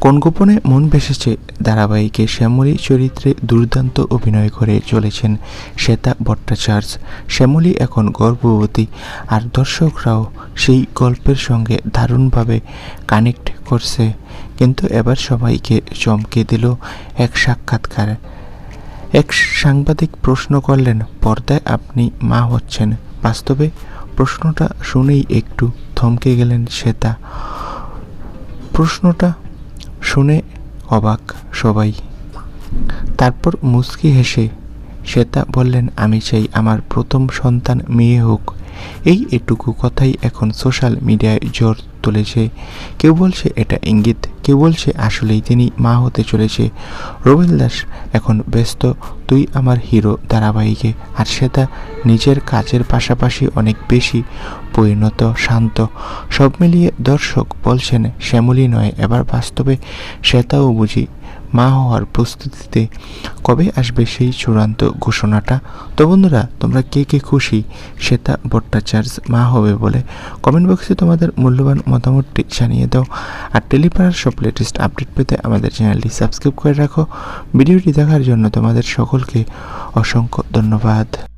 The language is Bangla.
কোন গোপনে মন ভেসেছে? ধারাবাহিকে শ্যামলী চরিত্রে দুর্দান্ত অভিনয় করে চলেছেন শ্বেতা ভট্টাচার্য। শ্যামলী এখন গর্ভবতী, আর দর্শকরাও সেই গল্পের সঙ্গে দারুণভাবে কানেক্ট করছে। কিন্তু এবার সবাইকে চমকে দিল এক সাক্ষাৎকার। এক সাংবাদিক প্রশ্ন করলেন, পর্দায় আপনি মা হচ্ছেন? বাস্তবে প্রশ্নটা শুনেই একটু থমকে গেলেন শ্বেতা। প্রশ্নটা শুনে অবাক সবাই। তারপর মুচকি হেসে শ্বেতা বললেন, আমি চাই আমার প্রথম সন্তান মেয়ে হোক। এই এটুকু কথাই এখন সোশ্যাল মিডিয়ায় জোর তুলেছে। কেউ বলছে এটা ইঙ্গিত, কেউ বলছে আসলেই তিনি মা হতে চলেছে। রবিল দাস, এখন ব্যস্ত, তুই আমার হিরো ধারাবাহিকে। আর শ্বেতা, নিজের কাজের পাশাপাশি অনেক বেশি। পরিণত, শান্ত। সব মিলিয়ে দর্শক বলছেন, শ্যামলী নয়, এবার বাস্তবে শ্বেতাও বুঝি মা হওয়ার প্রস্তুতিতে কবে আসবে সেই চূড়ান্ত ঘোষণাটা? তো বন্ধুরা, তোমরা কে কে খুশি শ্বেতা ভট্টাচার্য মা হবে বলে কমেন্ট বক্সে তোমাদের মূল্যবান মতামতটি জানিয়ে দাও। আর টেলিপাড়ার সব লেটেস্ট আপডেট পেতে আমাদের চ্যানেলটি সাবস্ক্রাইব করে রাখো। ভিডিওটি দেখার জন্য তোমাদের সকলকে অসংখ্য ধন্যবাদ।